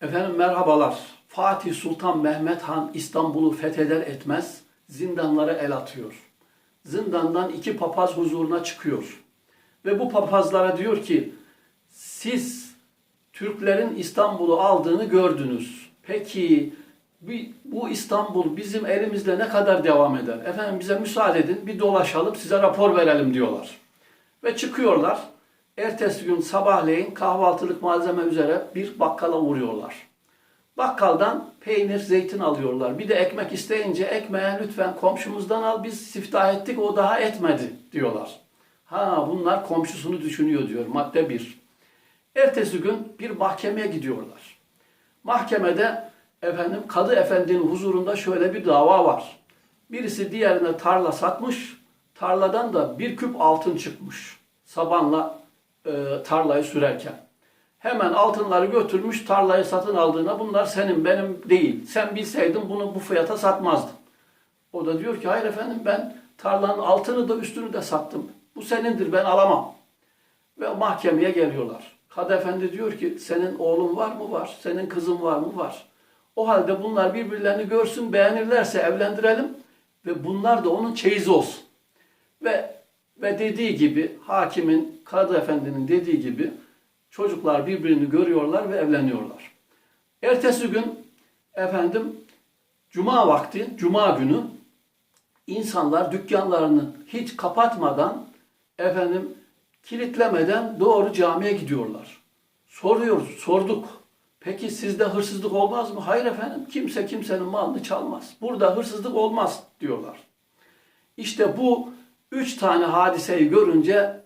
Efendim merhabalar. Fatih Sultan Mehmet Han İstanbul'u fetheder etmez zindanlara el atıyor. Zindandan iki papaz huzuruna çıkıyor. Ve bu papazlara diyor ki siz Türklerin İstanbul'u aldığını gördünüz. Peki bu İstanbul bizim elimizde ne kadar devam eder? Efendim bize müsaade edin bir dolaşalım size rapor verelim diyorlar. Ve çıkıyorlar. Ertesi gün sabahleyin kahvaltılık malzeme üzere bir bakkala uğruyorlar. Bakkaldan peynir, zeytin alıyorlar. Bir de ekmek isteyince ekmeğe lütfen komşumuzdan al biz siftah ettik o daha etmedi diyorlar. Ha bunlar komşusunu düşünüyor diyor madde bir. Ertesi gün bir mahkemeye gidiyorlar. Mahkemede efendim kadı efendinin huzurunda şöyle bir dava var. Birisi diğerine tarla satmış, tarladan da bir küp altın çıkmış. Sabanla e, tarlayı sürerken. Hemen altınları götürmüş tarlayı satın aldığına bunlar senin benim değil. Sen bilseydin bunu bu fiyata satmazdın. O da diyor ki hayır efendim ben tarlanın altını da üstünü de sattım. Bu senindir ben alamam. Ve mahkemeye geliyorlar. Kadı efendi diyor ki senin oğlun var mı? Var. Senin kızın var mı? Var. O halde bunlar birbirlerini görsün beğenirlerse evlendirelim ve bunlar da onun çeyizi olsun. Ve ve dediği gibi hakimin, kadı efendinin dediği gibi çocuklar birbirini görüyorlar ve evleniyorlar. Ertesi gün efendim cuma vakti, cuma günü insanlar dükkanlarını hiç kapatmadan efendim kilitlemeden doğru camiye gidiyorlar. Soruyoruz, sorduk. Peki sizde hırsızlık olmaz mı? Hayır efendim, kimse kimsenin malını çalmaz. Burada hırsızlık olmaz diyorlar. İşte bu üç tane hadiseyi görünce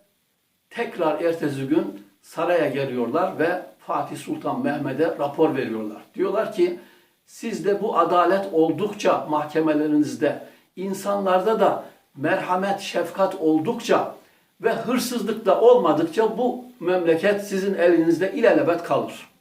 tekrar ertesi gün saraya geliyorlar ve Fatih Sultan Mehmet'e rapor veriyorlar. Diyorlar ki sizde bu adalet oldukça mahkemelerinizde, insanlarda da merhamet, şefkat oldukça ve hırsızlık da olmadıkça bu memleket sizin elinizde ilelebet kalır.